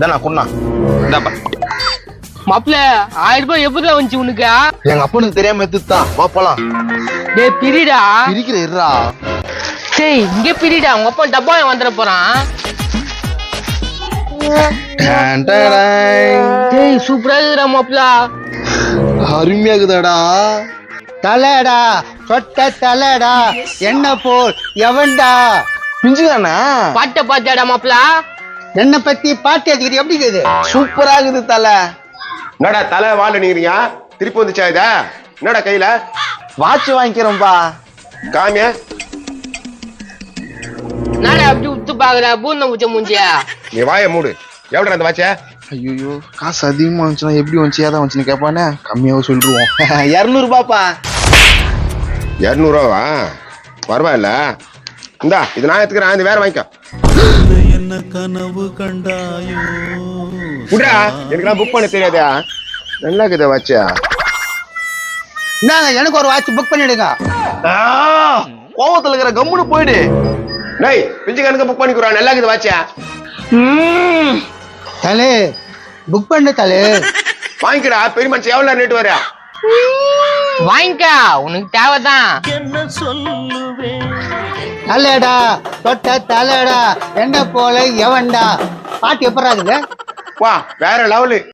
தானா கொண்டா இந்தாப்பா. மாப்பிள ஆயிரம் ரூபாய் எப்படி வந்துச்சு உனக்கு? எங்க அப்பனுக்கு தெரியாம எடுத்துதான் வா போலாம். டேய் பிரிடா. இருக்கிற இருடா. டேய் இங்க பிரிடா. உங்க அப்பா டப்பா வந்துட போறான். டேய் சூப்பரா இருக்குடா மாப்பிள அருமையா இருக்குதாடா தலைடா சொட்ட தலைடா என்ன போல் எவன்டா? பிஞ்சுதானே பாட்ட பாத்தியாடா மாப்பிள என்ன பத்தி பாட்டு அதுக்கு எப்படி இருக்குது? சூப்பரா இருக்குது தலை. என்னடா தலை வாழ நீங்க திருப்பி வந்துச்சா இதா? என்னடா கையில? வாட்ச் வாங்கிக்கிறோம்பா. காமிய? நாடா அப்படி உத்து பாக்குற பூந்த முச்ச மூஞ்சியா? நீ வாய மூடு. எவ்வளோ அந்த வாட்ச ஐயோ காசு அதிகமா வந்துச்சுன்னா எப்படி வந்துச்சு ஏதா வந்துச்சுன்னு கேட்பானே கம்மியாவும் சொல்லிடுவோம். இரநூறுபாப்பா. இரநூறுவா பரவாயில்ல இந்தா இது நான் எடுத்துக்கிறேன் இது வேற வாங்கிக்கோ. என்ன கனவு கண்டாயோ? விட்றா எனக்குலாம் புக் பண்ண தெரியாதா? நல்லா இருக்குதா வாட்சா என்னங்க எனக்கு ஒரு வாட்ச் புக் பண்ணிடுங்க. கோவத்துல இருக்கிற கம்முன்னு போயிடு. டேய் பிஞ்சு கணக்கு புக் பண்ணிக்கிறா நல்லா இருக்குது வாட்சா தலே புக் பண்ணு தலே. வாங்கிக்கடா பெரிய மனுஷன் எவ்வளோ ரேட்டு வர வாங்கிக்க உனக்கு தேவைதான். என்ன சொல்லுவேன்? தலைடா சொட்ட தலைடா என்ன போல எவன்டா? பாட்டு எப்படா இருக்குது? வா வேற லெவலு.